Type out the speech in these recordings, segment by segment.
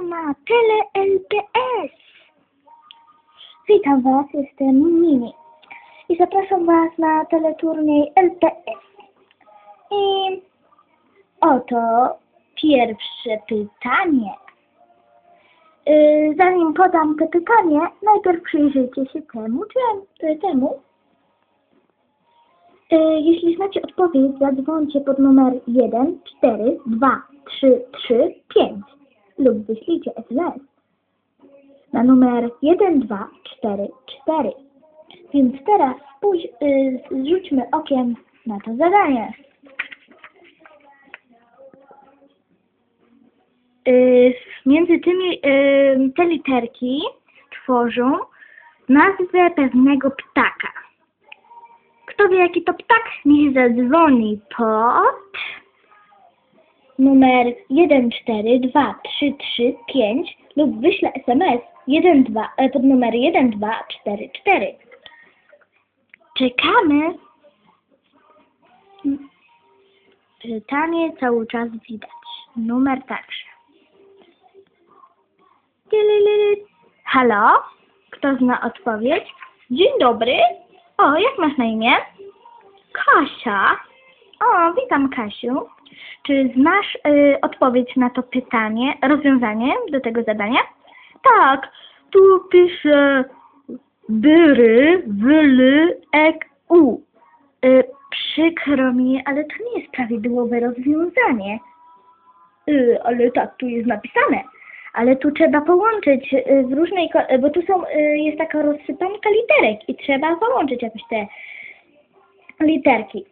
na Tele LPS. Witam Was, jestem Mimi i zapraszam Was na teleturniej LPS. I oto pierwsze pytanie. Yy, Zanim podam to pytanie, najpierw przyjrzyjcie się temu, czy temu. Yy, Jeśli znacie odpowiedź, zadzwońcie pod numer 1 4 2 3 3 5 lub wyślijcie SMS na numer 1 2 4 4. Więc teraz spójrz, yy, zrzućmy okiem na to zadanie. Yy, między tymi yy, te literki tworzą nazwę pewnego ptaka. Kto wie jaki to ptak, niech zadzwoni pod numer 142335 lub wyśle SMS 12, e, pod numer 1244. Czekamy. Pytanie cały czas widać. Numer także. Halo? Kto zna odpowiedź? Dzień dobry. O, jak masz na imię? Kasia. O, witam Kasiu. Czy znasz y, odpowiedź na to pytanie, rozwiązanie do tego zadania? Tak, tu pisze byry, wyly, ek, u. Y, przykro mi, ale to nie jest prawidłowe rozwiązanie. Y, ale tak tu jest napisane. Ale tu trzeba połączyć y, w różnej, y, bo tu są, y, jest taka rozsypanka literek i trzeba połączyć jakoś te literki.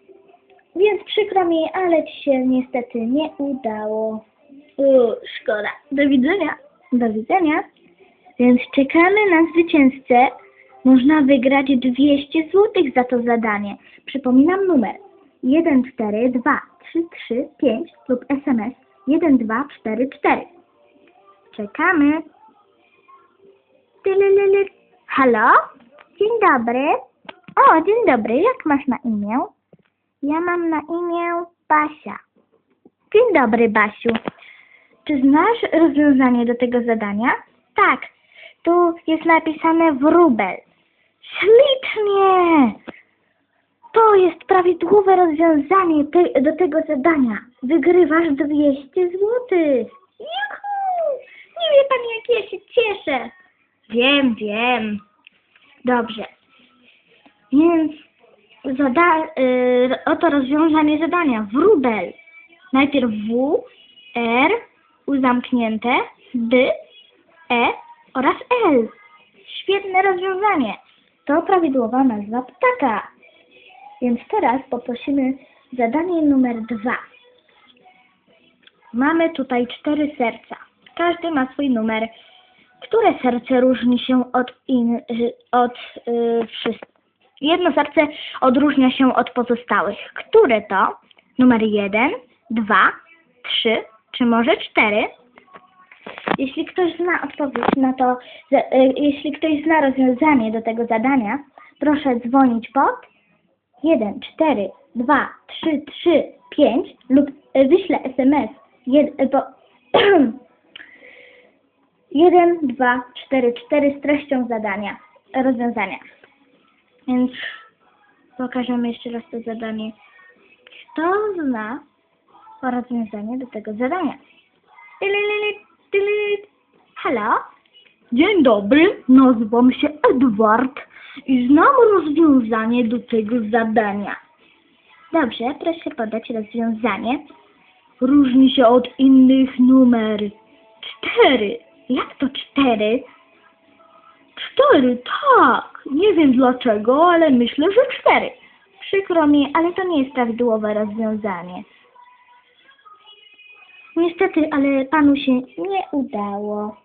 Więc przykro mi, ale ci się niestety nie udało. U, szkoda. Do widzenia. Do widzenia. Więc czekamy na zwycięzcę. Można wygrać 200 zł za to zadanie. Przypominam numer 142335 lub SMS 1244. Czekamy. Halo? Dzień dobry. O, dzień dobry. Jak masz na imię? Ja mam na imię Basia. Dzień dobry, Basiu. Czy znasz rozwiązanie do tego zadania? Tak. Tu jest napisane wróbel. Ślicznie! To jest prawidłowe rozwiązanie te, do tego zadania. Wygrywasz 200 złotych. Juhu! Nie wie pan, jak ja się cieszę. Wiem, wiem. Dobrze. Więc zada, y, oto rozwiązanie zadania. Wróbel. Najpierw W, R, U zamknięte, B, E oraz L. Świetne rozwiązanie. To prawidłowa nazwa ptaka. Więc teraz poprosimy zadanie numer dwa. Mamy tutaj cztery serca. Każdy ma swój numer. Które serce różni się od, in, od y, wszystkich? Jedno serce odróżnia się od pozostałych. Które to? Numer jeden, dwa, trzy, czy może cztery? Jeśli ktoś zna odpowiedź na to, y, jeśli ktoś zna rozwiązanie do tego zadania, proszę dzwonić pod 1, 4, 2, 3, 3, 5 lub wyślę SMS y, po 1, 2, 4, 4 z treścią zadania, rozwiązania. Więc pokażemy jeszcze raz to zadanie. Kto zna rozwiązanie do tego zadania? Halo? Dzień dobry, nazywam się Edward i znam rozwiązanie do tego zadania. Dobrze, proszę podać rozwiązanie. Różni się od innych numer. Cztery. Jak to cztery? Cztery, tak. Nie wiem dlaczego, ale myślę, że cztery. Przykro mi, ale to nie jest prawidłowe rozwiązanie. Niestety, ale panu się nie udało.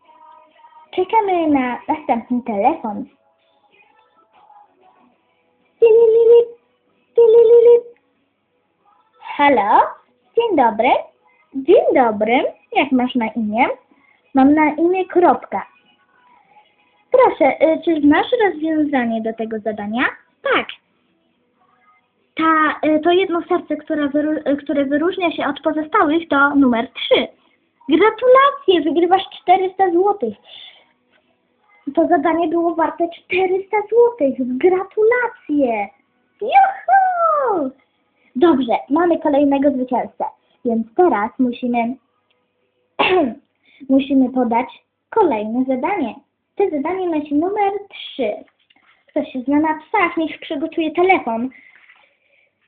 Czekamy na następny telefon. Halo? Dzień dobry. Dzień dobry. Jak masz na imię? Mam na imię Kropka. Proszę, y, czy znasz rozwiązanie do tego zadania? Tak. Ta, y, to jedno serce, które, wyru- y, które wyróżnia się od pozostałych, to numer 3. Gratulacje, wygrywasz 400 złotych. To zadanie było warte 400 złotych. Gratulacje! Juhu! Dobrze, mamy kolejnego zwycięzcę. Więc teraz musimy musimy podać kolejne zadanie. To zadanie nosi numer 3. Kto się zna na psach, niech przygotuje telefon.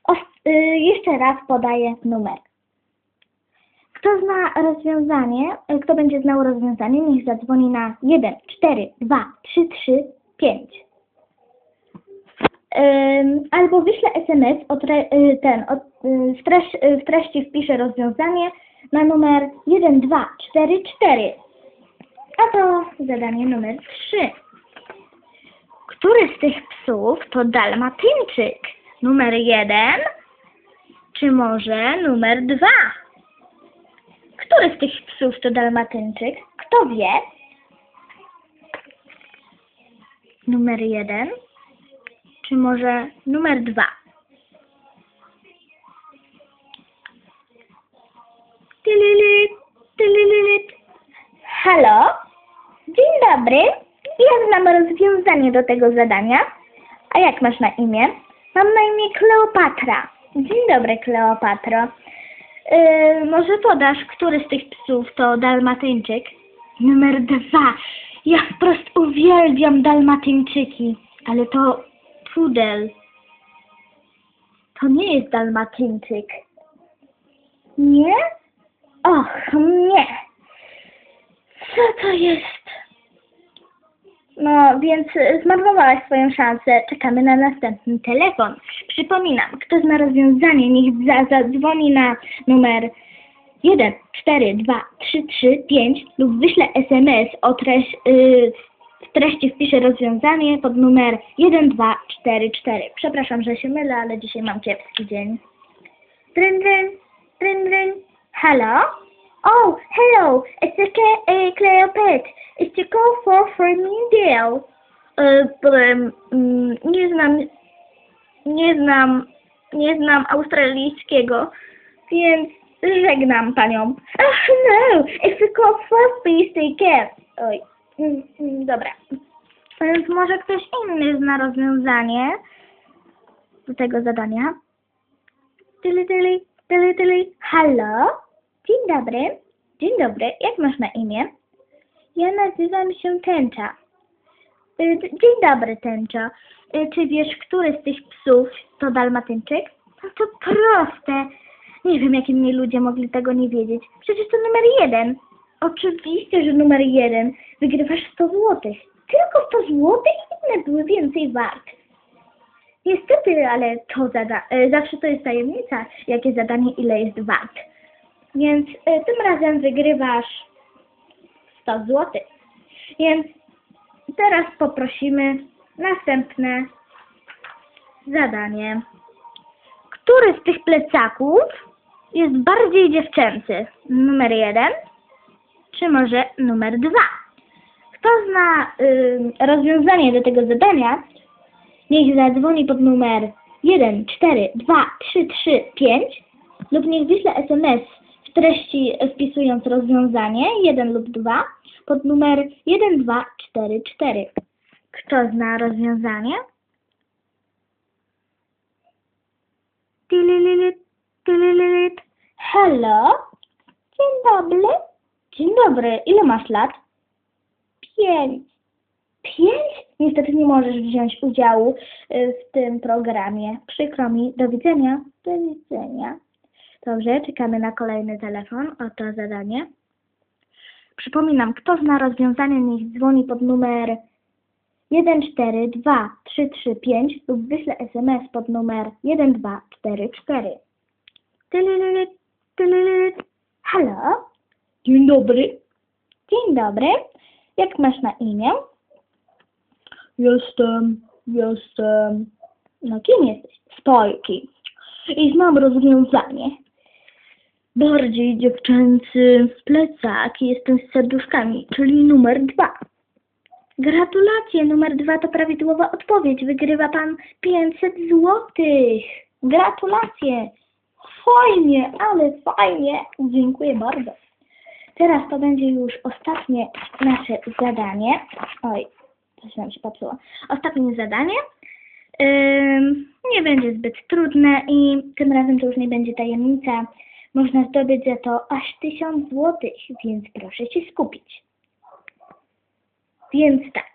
O, y, jeszcze raz podaję numer. Kto zna rozwiązanie, y, kto będzie znał rozwiązanie, niech zadzwoni na 1, 4, 2, 3, 3, 5. Ym, albo wyślę SMS, o tre, y, ten, o, y, w, treść, y, w treści wpiszę rozwiązanie na numer 1244. A to zadanie numer 3. Który z tych psów to dalmatyńczyk? Numer 1 czy może numer 2? Który z tych psów to dalmatyńczyk? Kto wie? Numer 1 czy może numer 2? Tylilit, tylilit. Halo? Dobry. Ja znam rozwiązanie do tego zadania. A jak masz na imię? Mam na imię Kleopatra. Dzień dobry, Kleopatro. Yy, może podasz, który z tych psów to dalmatyńczyk? Numer dwa. Ja wprost uwielbiam dalmatyńczyki, ale to pudel. To nie jest dalmatyńczyk. Nie? Och, nie. Co to jest? No, więc zmarnowałaś swoją szansę. Czekamy na następny telefon. Przypominam, kto zna rozwiązanie, niech za, zadzwoni na numer 1, 4, 2, 3, 3, 5 lub wyśle SMS o treść, yy, w treści wpisze rozwiązanie pod numer 1, 2, 4, 4. Przepraszam, że się mylę, ale dzisiaj mam kiepski dzień. Dryn, dryn, dryn, dryn. Hello? Oh, hello. It's a uh, Cleopatra. It's a call for from India. Uh, um, mm, nie znam, nie znam, nie znam australijskiego, więc żegnam panią. Oh no, it's a call for care. Oj, mm, mm, dobra. Więc może ktoś inny zna rozwiązanie do tego zadania? Tyli, tyli, tyli, tyli. Halo? Dzień dobry. Dzień dobry. Jak masz na imię? Ja nazywam się Tęcza. Y, Dzień dobry, Tęcza. Y, Czy wiesz, który z tych psów to dalmatyńczyk? No to proste. Nie wiem, jak inni ludzie mogli tego nie wiedzieć. Przecież to numer jeden. Oczywiście, że numer jeden. Wygrywasz 100 złotych. Tylko 100 złotych? Inne były więcej warte. Niestety, ale to zada e, zawsze to jest tajemnica, jakie zadanie ile jest wart. Więc e, tym razem wygrywasz 100 zł. Więc teraz poprosimy następne zadanie. Który z tych plecaków jest bardziej dziewczęcy? Numer jeden, czy może numer dwa? Kto zna y, rozwiązanie do tego zadania, niech zadzwoni pod numer 1, 4, 2, 3, 3, 5 lub niech wyśle SMS treści wpisując rozwiązanie 1 lub 2 pod numer 1, 2, 4, 4. Kto zna rozwiązanie? Hello? Dzień dobry. Dzień dobry. Ile masz lat? Pięć. Pięć? Niestety nie możesz wziąć udziału y, w tym programie. Przykro mi. Do widzenia. Do widzenia. Dobrze, czekamy na kolejny telefon. Oto zadanie. Przypominam, kto zna rozwiązanie, niech dzwoni pod numer 142 lub wyśle SMS pod numer 1244. Tylilit, tylilit. Halo? Dzień dobry. Dzień dobry. Jak masz na imię? Jestem, jestem. No kim jesteś? Spojki. I znam rozwiązanie. Bardziej dziewczęcy plecak jestem z serduszkami, czyli numer dwa. Gratulacje, numer dwa to prawidłowa odpowiedź. Wygrywa pan 500 złotych. Gratulacje. Fajnie, ale fajnie. Dziękuję bardzo. Teraz to będzie już ostatnie nasze zadanie. Oj, coś nam się popsuło. Ostatnie zadanie. Nie będzie zbyt trudne i tym razem to już nie będzie tajemnica. Można zdobyć za to aż 1000 złotych, więc proszę się skupić. Więc tak.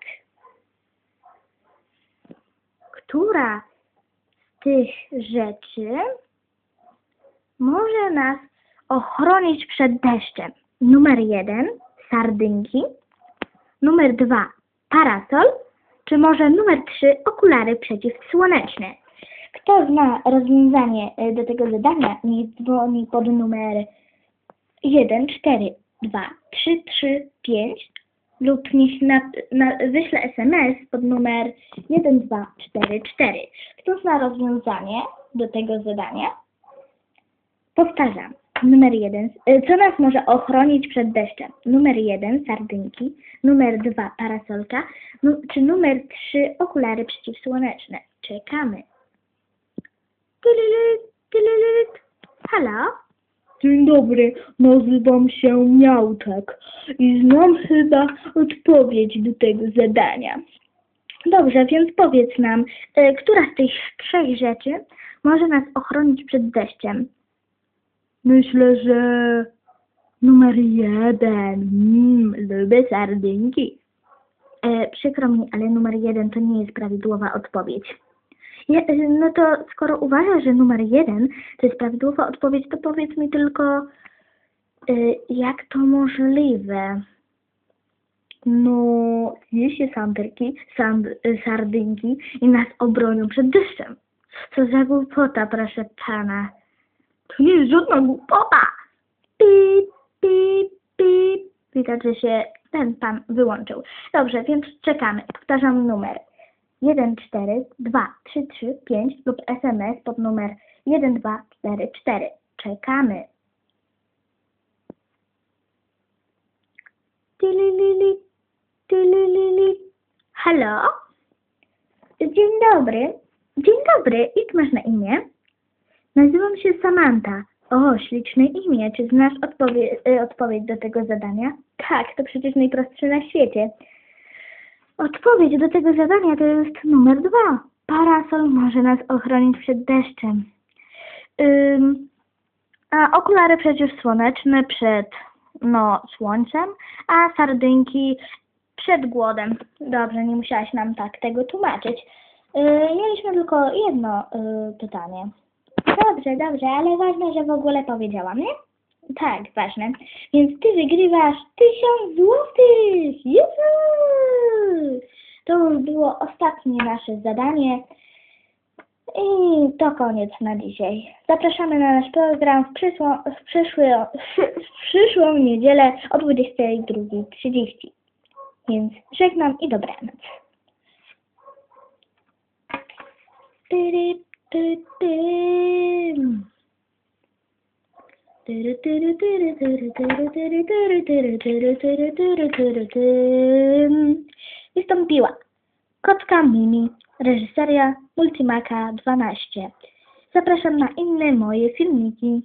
Która z tych rzeczy może nas ochronić przed deszczem? Numer jeden sardynki, numer dwa parasol, czy może numer trzy okulary przeciwsłoneczne? Kto zna rozwiązanie e, do tego zadania, niech dzwoni pod numer 1, 4, 2, 3, 3, 5 lub niech na, na, wyśle SMS pod numer 1244. Kto zna rozwiązanie do tego zadania? Powtarzam. Numer jeden. y, Co nas może ochronić przed deszczem? Numer jeden sardynki. Numer dwa parasolka. Nu, czy numer trzy okulary przeciwsłoneczne? Czekamy. Halo? Dzień dobry, nazywam się Miałczak i znam chyba odpowiedź do tego zadania. Dobrze, więc powiedz nam, y, która z tych trzech rzeczy może nas ochronić przed deszczem? Myślę, że numer jeden. Mm, lubię sardynki. E, przykro mi, ale numer jeden to nie jest prawidłowa odpowiedź. E, no to skoro uważasz, że numer jeden to jest prawidłowa odpowiedź, to powiedz mi tylko, e, jak to możliwe? No, zje się sandyrki, sand, e, sardynki i nas obronią przed deszczem. Co za głupota, proszę pana. To nie jest żadna głupota. Pip, pip, pip. Widać, że się ten pan wyłączył. Dobrze, więc czekamy. Powtarzam numer 1, 4, 2, 3, 3, 5 lub SMS pod numer 1, 2, 4, 4. Czekamy. Tylilili, tylilili. Halo? Dzień dobry. Dzień dobry. Jak masz na imię? Nazywam się Samantha. O, śliczne imię. Czy znasz odpowie- y, odpowiedź do tego zadania? Tak, to przecież najprostsze na świecie. Odpowiedź do tego zadania to jest numer dwa. Parasol może nas ochronić przed deszczem. Ym, a okulary przeciwsłoneczne przed no, słońcem, a sardynki przed głodem. Dobrze, nie musiałaś nam tak tego tłumaczyć. Yy, mieliśmy tylko jedno yy, pytanie. Dobrze, dobrze, ale ważne, że w ogóle powiedziałam, nie? Tak, ważne. Więc ty wygrywasz tysiąc złotych! Juhu! To było ostatnie nasze zadanie. I to koniec na dzisiaj. Zapraszamy na nasz program w, przyszłą, w, przyszły, w przyszłą niedzielę o 22.30. Więc żegnam i dobranoc. Wystąpiła Kotka Mimi, reżyseria Multimaka 12. Zapraszam na inne moje filmiki.